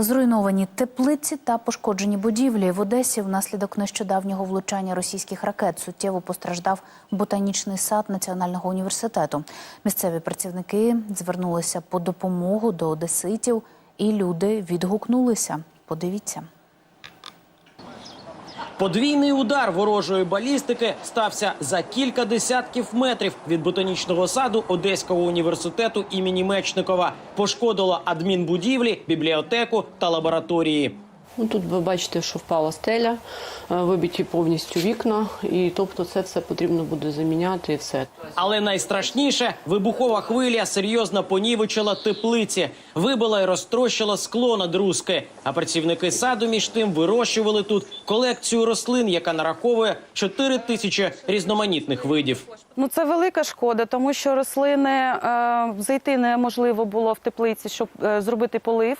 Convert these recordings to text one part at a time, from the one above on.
Зруйновані теплиці та пошкоджені будівлі в Одесі внаслідок нещодавнього влучання російських ракет суттєво постраждав ботанічний сад Національного університету. Місцеві працівники звернулися по допомогу до одеситів, і люди відгукнулися. Подивіться. Подвійний удар ворожої балістики стався за кілька десятків метрів від ботанічного саду Одеського університету імені Мечникова. Пошкодило адмінбудівлі, бібліотеку та лабораторії. Ну, тут ви бачите, що впала стеля, е, вибиті повністю вікна, і тобто це все потрібно буде заміняти і все. Але найстрашніше вибухова хвиля серйозно понівечила теплиці, вибила і розтрощила скло над руски. А працівники саду між тим вирощували тут колекцію рослин, яка нараховує 4 тисячі різноманітних видів. Ну це велика шкода, тому що рослини е, зайти неможливо було в теплиці, щоб е, зробити полив.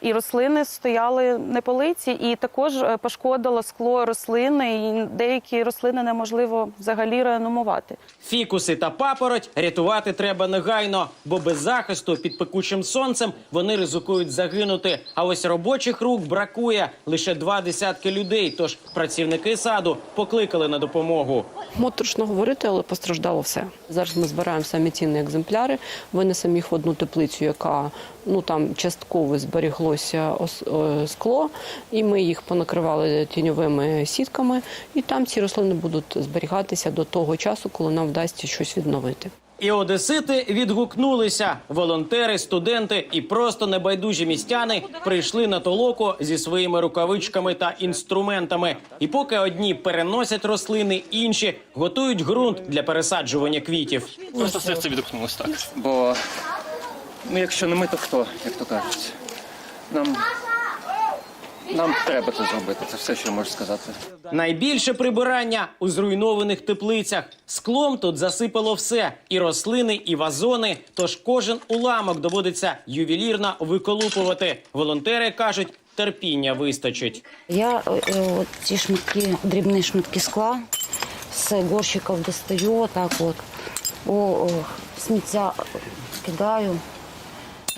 І рослини стояли на полиці, і також е, пошкодило скло рослини. І деякі рослини неможливо взагалі реанімувати. Фікуси та папороть рятувати треба негайно, бо без захисту під пекучим сонцем вони ризикують загинути. А ось робочих рук бракує лише два десятки людей. Тож працівники саду покликали на допомогу. Моторошно говорити, але постраждало все. Зараз ми збираємо самі цінні екземпляри, винесемо їх в одну теплицю, яка ну там частково зберіглося ос- е, скло, і ми їх понакривали тіньовими сітками. І там ці рослини будуть зберігатися до того часу, коли нам вдасться щось відновити. І одесити відгукнулися. Волонтери, студенти і просто небайдужі містяни прийшли на толоку зі своїми рукавичками та інструментами. І поки одні переносять рослини, інші готують ґрунт для пересаджування квітів. Просто серце відгукнулось так. Бо ну, якщо не ми, то хто, як то кажуть. Нам, нам треба це зробити. Це все, що я можу сказати. Найбільше прибирання у зруйнованих теплицях. Склом тут засипало все: і рослини, і вазони. Тож кожен уламок доводиться ювелірно виколупувати. Волонтери кажуть, терпіння вистачить. Я е, е, от ці шматки, дрібні шматки скла з горщиків достаю, отак от. О, о, сміття кидаю.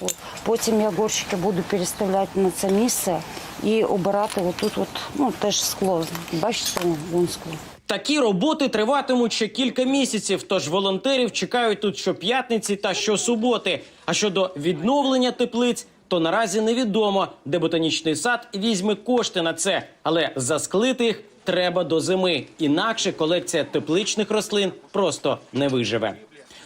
От. Потім я горщики буду переставляти на це місце і обирати отут, от, ну, теж скло. Бачите, вон скло. Такі роботи триватимуть ще кілька місяців. Тож волонтерів чекають тут щоп'ятниці та щосуботи. А щодо відновлення теплиць, то наразі невідомо, де ботанічний сад візьме кошти на це, але засклити їх треба до зими. Інакше колекція тепличних рослин просто не виживе.